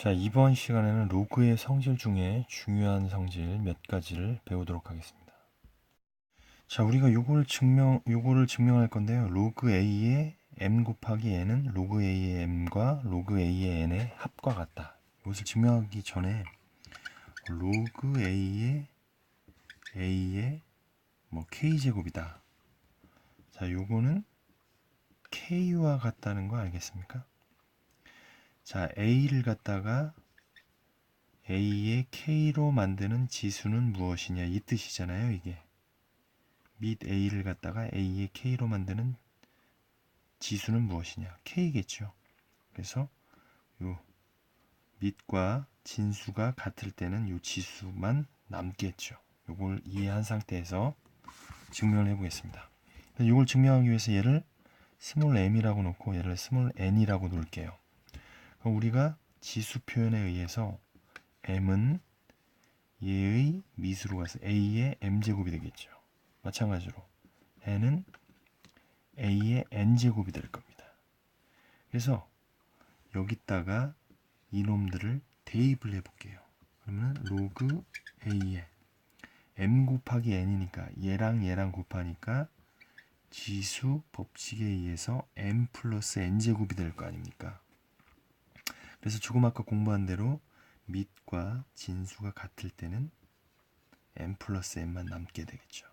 자, 이번 시간에는 로그의 성질 중에 중요한 성질 몇 가지를 배우도록 하겠습니다. 자, 우리가 요걸 증명, 요거를 증명할 건데요. 로그 A의 m 곱하기 n은 로그 A의 m과 로그 A의 n의 합과 같다. 이것을 증명하기 전에 로그 A의 A의 뭐 K제곱이다. 자, 요거는 K와 같다는 거 알겠습니까? 자, A를 갖다가 A의 K로 만드는 지수는 무엇이냐 이 뜻이잖아요, 이게. 및 A를 갖다가 A의 K로 만드는 지수는 무엇이냐? K겠죠. 그래서 요 밑과 진수가 같을 때는 요 지수만 남겠죠. 요걸 이해한 상태에서 증명을 해보겠습니다. 이걸 증명하기 위해서 얘를 스몰 m이라고 놓고 얘를 스몰 n이라고 놓을게요. 우리가 지수 표현에 의해서 m은 얘의 미수로 가서 a의 m제곱이 되겠죠. 마찬가지로 n은 a의 n제곱이 될 겁니다. 그래서 여기다가 이놈들을 대입을 해볼게요. 그러면 로그 a의 m 곱하기 n이니까 얘랑 얘랑 곱하니까 지수 법칙에 의해서 m 플러스 n제곱이 될 거 아닙니까? 그래서 조금 아까 공부한 대로 밑과 진수가 같을 때는 m 플러스 n만 남게 되겠죠.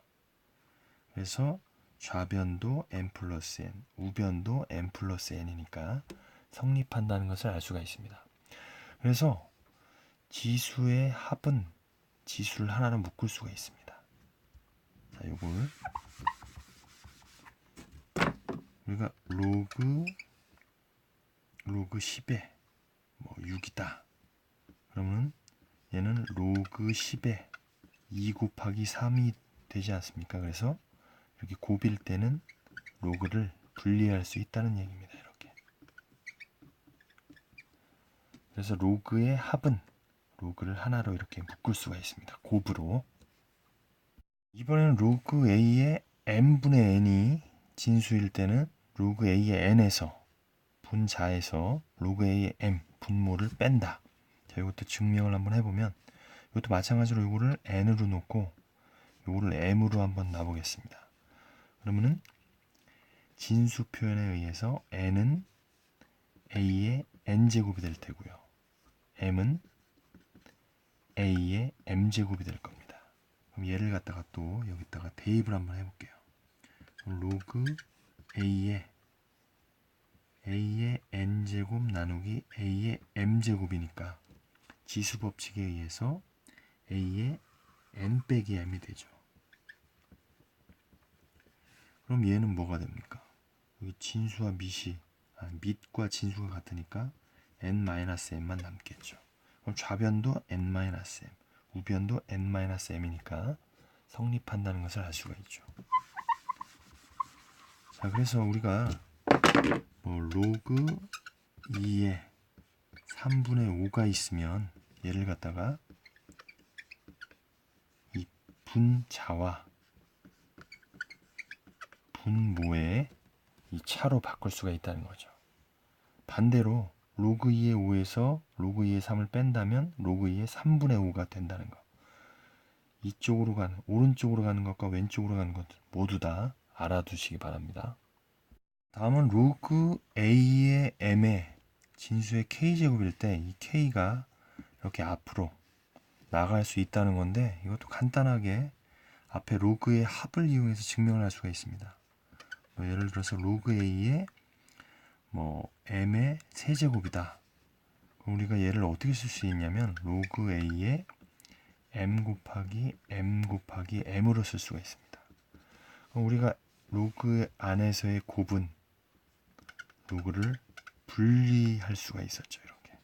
그래서 좌변도 n 플러스 n, 우변도 n 플러스 n이니까 성립한다는 것을 알 수가 있습니다. 그래서 지수의 합은 지수를 하나로 묶을 수가 있습니다. 자, 요걸 우리가 로그 로그 10에 뭐 6이다. 그러면 얘는 로그 10에 2 곱하기 3이 되지 않습니까? 그래서 이렇게 곱일 때는 로그를 분리할 수 있다는 얘기입니다. 이렇게. 그래서 로그의 합은 로그를 하나로 이렇게 묶을 수가 있습니다. 곱으로. 이번에는 로그 a의 n분의 n이 진수일 때는 로그 a의 n에서 분자에서 로그 a의 m 분모를 뺀다. 자, 이것도 증명을 한번 해보면 이것도 마찬가지로 이거를 n으로 놓고 이거를 m으로 한번 놔보겠습니다. 그러면은 진수 표현에 의해서 n은 a의 n제곱이 될 테고요. m은 a의 m제곱이 될 겁니다. 그럼 얘를 갖다가 또 여기다가 대입을 한번 해볼게요. 로그 a의 a의 n제곱 나누기 a의 m제곱이니까 지수 법칙에 의해서 a의 n 빼기 m이 되죠. 그럼 얘는 뭐가 됩니까? 여기 진수와 밑이 아, 밑과 진수가 같으니까 n-m만 남겠죠. 그럼 좌변도 n-m, 우변도 n-m이니까 성립한다는 것을 알 수가 있죠. 자, 그래서 우리가 뭐 로그 2에 3분의 5가 있으면 얘를 갖다가 이 분자와 분모의 이 차로 바꿀 수가 있다는 거죠. 반대로 로그 2의 5에서 로그 2의 3을 뺀다면 로그 2의 3분의 5가 된다는 거. 이쪽으로 가는 오른쪽으로 가는 것과 왼쪽으로 가는 것 모두 다 알아두시기 바랍니다. 다음은 로그 a의 m의 진수의 k제곱일 때 이 k가 이렇게 앞으로 나갈 수 있다는 건데 이것도 간단하게 앞에 로그의 합을 이용해서 증명을 할 수가 있습니다. 뭐 예를 들어서 로그 a의 뭐 m의 세제곱이다. 우리가 얘를 어떻게 쓸 수 있냐면 로그 a의 m 곱하기 m 곱하기 m으로 쓸 수가 있습니다. 우리가 로그 안에서의 곱은 로그를 분리할 수가 있었죠. 이렇게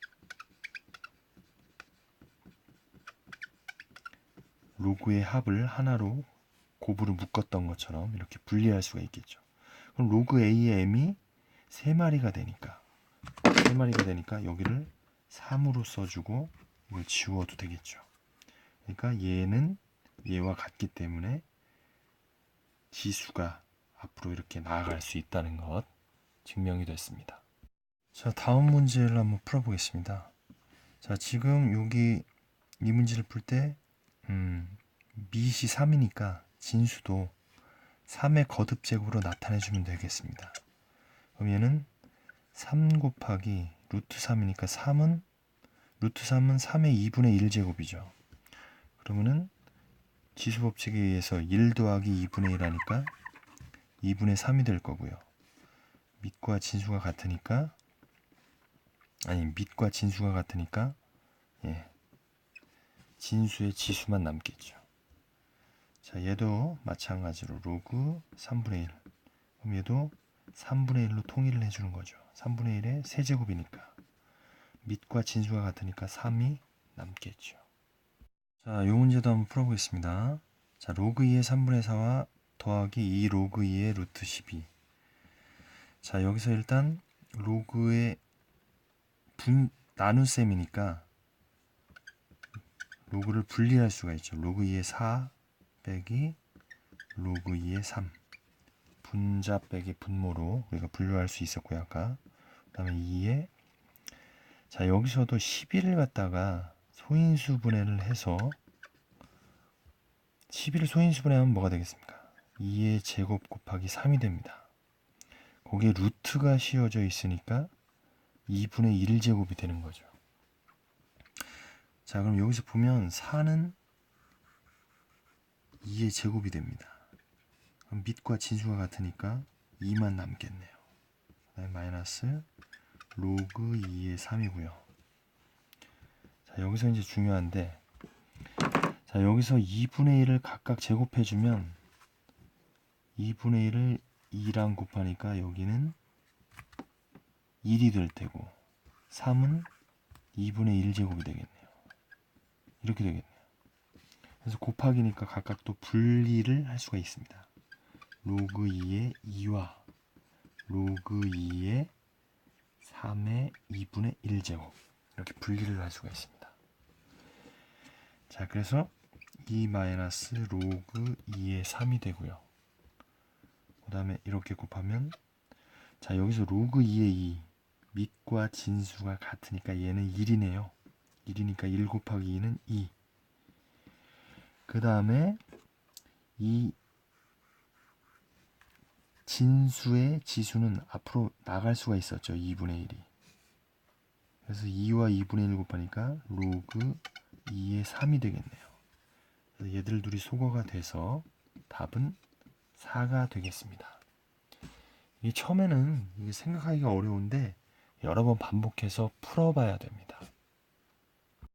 로그의 합을 하나로 곱으로 묶었던 것처럼 이렇게 분리할 수가 있겠죠. 그럼 로그 a의 m이 세 마리가 되니까 세 마리가 되니까 여기를 3으로 써주고 이걸 지워도 되겠죠. 그러니까 얘는 얘와 같기 때문에 지수가 앞으로 이렇게 나아갈 수 있다는 것 증명이 됐습니다. 자, 다음 문제를 한번 풀어보겠습니다. 자, 지금 여기 이 문제를 풀 때, 음, 밑이 3이니까 진수도 3의 거듭 제곱으로 나타내주면 되겠습니다. 그럼 얘는 3 곱하기 루트 3이니까 3은 루트 3은 3의 2분의 1 제곱이죠. 그러면은 지수 법칙에 의해서 1 더하기 2분의 1 하니까 2분의 3이 될 거고요. 밑과 진수가 같으니까 아니 밑과 진수가 같으니까 예. 진수의 지수만 남겠죠. 자, 얘도 마찬가지로 로그 3분의 1. 그럼 얘도 3분의 1로 통일을 해주는 거죠. 3분의 1의 세제곱이니까. 밑과 진수가 같으니까 3이 남겠죠. 자, 요 문제도 한번 풀어보겠습니다. 자, 로그 2의 3분의 4와 더하기 2 로그 2의 루트 12. 자, 여기서 일단 로그의 분 나눗셈이니까 로그를 분리할 수가 있죠. 로그 2의 4 빼기 로그 2의 3 분자 빼기 분모로 우리가 분류할 수 있었고요 아까. 그 다음에 2에 자 여기서도 11을 갖다가 소인수 분해를 해서 11을 소인수 분해하면 뭐가 되겠습니까? 2의 제곱 곱하기 3이 됩니다 거기에 루트가 씌워져 있으니까 2분의 1 제곱이 되는 거죠 자 그럼 여기서 보면 4는 2의 제곱이 됩니다. 그럼 밑과 진수가 같으니까 2만 남겠네요. 마이너스 로그 2의 3이고요. 자 여기서 이제 중요한데 자 여기서 2분의 1을 각각 제곱해주면 2분의 1을 2랑 곱하니까 여기는 1이 될 테고 3은 2분의 1제곱이 되겠네요. 이렇게 되겠네요. 그래서 곱하기니까 각각 또 분리를 할 수가 있습니다. 로그 2의 2와 로그 2의 3의 2분의 1제곱 이렇게 분리를 할 수가 있습니다. 자 그래서 2 마이너스 로그 2의 3이 되고요. 그 다음에 이렇게 곱하면 자 여기서 로그 2의 2 밑과 진수가 같으니까 얘는 1이네요. 1이니까 1 곱하기 2는 2. 그 다음에 이 진수의 지수는 앞으로 나갈 수가 있었죠. 2분의 1이. 그래서 2와 2분의 1 곱하니까 로그 2의 3이 되겠네요. 그래서 얘들 둘이 소거가 돼서 답은 4가 되겠습니다. 이게 처음에는 생각하기가 어려운데 여러 번 반복해서 풀어봐야 됩니다.